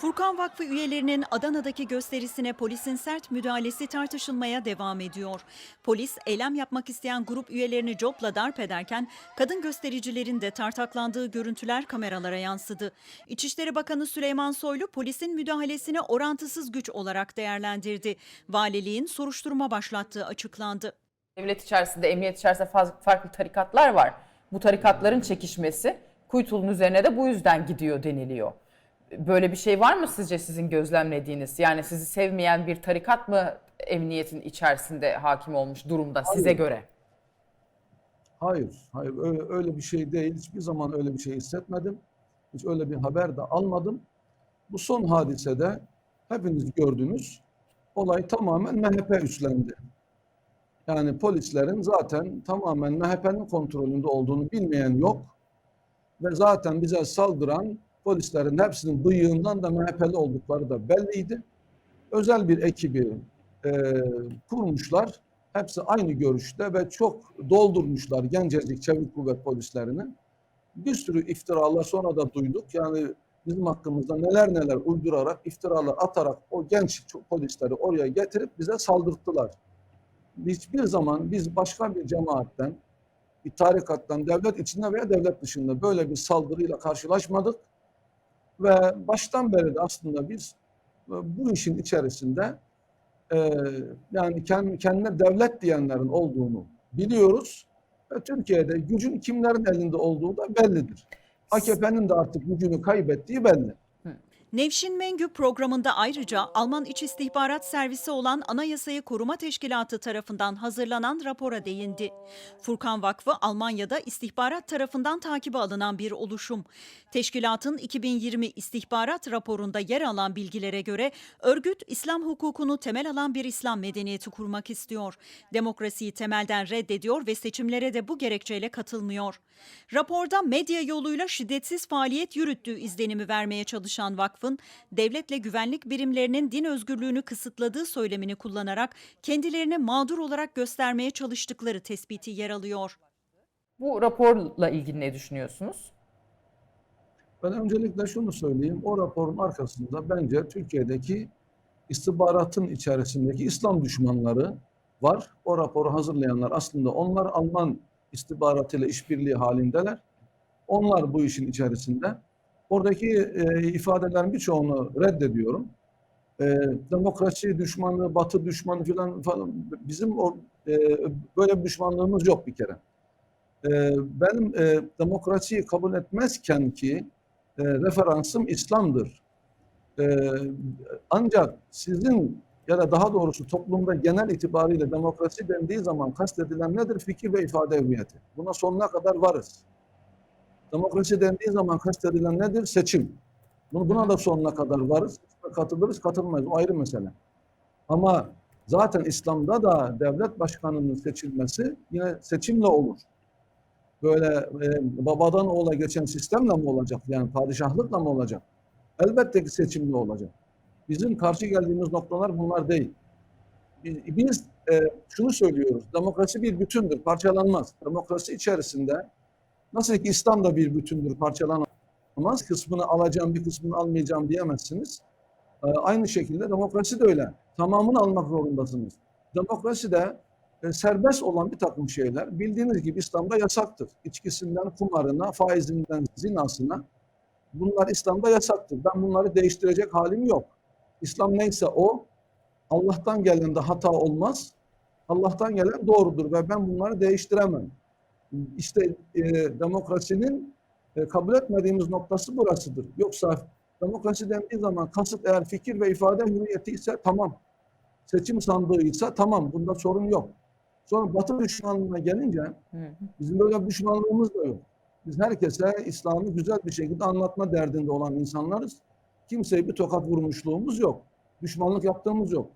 Furkan Vakfı üyelerinin Adana'daki gösterisine polisin sert müdahalesi tartışılmaya devam ediyor. Polis eylem yapmak isteyen grup üyelerini copla darp ederken kadın göstericilerin de tartaklandığı görüntüler kameralara yansıdı. İçişleri Bakanı Süleyman Soylu polisin müdahalesini orantısız güç olarak değerlendirdi. Valiliğin soruşturma başlattığı açıklandı. Devlet içerisinde, emniyet içerisinde farklı tarikatlar var. Bu tarikatların çekişmesi Kuytul'un üzerine de bu yüzden gidiyor deniliyor. Böyle bir şey var mı sizce sizin gözlemlediğiniz? Yani sizi sevmeyen bir tarikat mı emniyetin içerisinde hakim olmuş durumda size Hayır. göre? Hayır, hayır öyle, öyle bir şey değil. Hiçbir zaman öyle bir şey hissetmedim. Hiç öyle bir haber de almadım. Bu son hadisede hepiniz gördünüz. Olay tamamen MHP üstlendi. Yani polislerin zaten tamamen MHP'nin kontrolünde olduğunu bilmeyen yok. Ve zaten bize saldıran polislerin hepsinin bıyığından da MHP'li oldukları da belliydi. Özel bir ekibi e, kurmuşlar. Hepsi aynı görüşte ve çok doldurmuşlar gencecik çevik kuvvet polislerini. Bir sürü iftiralar sonra da duyduk. Yani bizim hakkımızda neler neler uydurarak, iftiralar atarak o genç polisleri oraya getirip bize saldırttılar. Hiçbir zaman biz başka bir cemaatten, bir tarikattan, devlet içinde veya devlet dışında böyle bir saldırıyla karşılaşmadık. Ve baştan beri de aslında biz e, bu işin içerisinde e, yani kendi, kendine devlet diyenlerin olduğunu biliyoruz. Ve Türkiye'de gücün kimlerin elinde olduğu da bellidir. AKP'nin de artık gücünü kaybettiği belli. Nevşin Mengü programında ayrıca Alman İç İstihbarat Servisi olan Anayasayı Koruma Teşkilatı tarafından hazırlanan rapora değindi. Furkan Vakfı Almanya'da istihbarat tarafından takibe alınan bir oluşum. Teşkilatın 2020 istihbarat raporunda yer alan bilgilere göre örgüt İslam hukukunu temel alan bir İslam medeniyeti kurmak istiyor. Demokrasiyi temelden reddediyor ve seçimlere de bu gerekçeyle katılmıyor. Raporda medya yoluyla şiddetsiz faaliyet yürüttüğü izlenimi vermeye çalışan vakfın, devletle güvenlik birimlerinin din özgürlüğünü kısıtladığı söylemini kullanarak kendilerini mağdur olarak göstermeye çalıştıkları tespiti yer alıyor. Bu raporla ilgili ne düşünüyorsunuz? Ben öncelikle şunu söyleyeyim. O raporun arkasında bence Türkiye'deki istihbaratın içerisindeki İslam düşmanları var. O raporu hazırlayanlar aslında onlar Alman istihbaratıyla işbirliği halindeler. Onlar bu işin içerisinde. Oradaki e, ifadelerin birçoğunu reddediyorum. E, demokrasi düşmanlığı, batı düşmanı falan, falan bizim o, e, böyle bir düşmanlığımız yok bir kere. E, benim e, demokrasiyi kabul etmezken ki e, referansım İslam'dır. E, ancak sizin ya da daha doğrusu toplumda genel itibariyle demokrasi dendiği zaman kastedilen nedir? Fikir ve ifade hürriyeti. Buna sonuna kadar varız. Demokrasi dendiği zaman kastedilen nedir? Seçim. Bunu, buna da sonuna kadar varız. Katılırız, katılmayız. O ayrı mesele. Ama zaten İslam'da da devlet başkanının seçilmesi yine seçimle olur. Böyle e, babadan oğula geçen sistemle mi olacak? Yani padişahlıkla mı olacak? Elbette ki seçimle olacak. Bizim karşı geldiğimiz noktalar bunlar değil. Biz, biz e, şunu söylüyoruz. Demokrasi bir bütündür, parçalanmaz. Demokrasi içerisinde nasıl ki İslam da bir bütündür, parçalanmaz. Kısmını alacağım, bir kısmını almayacağım diyemezsiniz. E, aynı şekilde demokrasi de öyle. Tamamını almak zorundasınız. Demokrasi de e, serbest olan bir takım şeyler bildiğiniz gibi İslam'da yasaktır. İçkisinden kumarına, faizinden zinasına bunlar İslam'da yasaktır. Ben bunları değiştirecek halim yok. İslam neyse o Allah'tan gelen de hata olmaz. Allah'tan gelen doğrudur ve ben bunları değiştiremem. İşte e, demokrasinin e, kabul etmediğimiz noktası burasıdır. Yoksa demokrasi dendiği zaman kasıt eğer fikir ve ifade hürriyeti ise tamam. Seçim sandığı ise tamam. Bunda sorun yok. Sonra Batı düşmanlığına gelince bizim böyle bir düşmanlığımız da yok. Biz herkese İslam'ı güzel bir şekilde anlatma derdinde olan insanlarız. Kimseye bir tokat vurmuşluğumuz yok. Düşmanlık yaptığımız yok.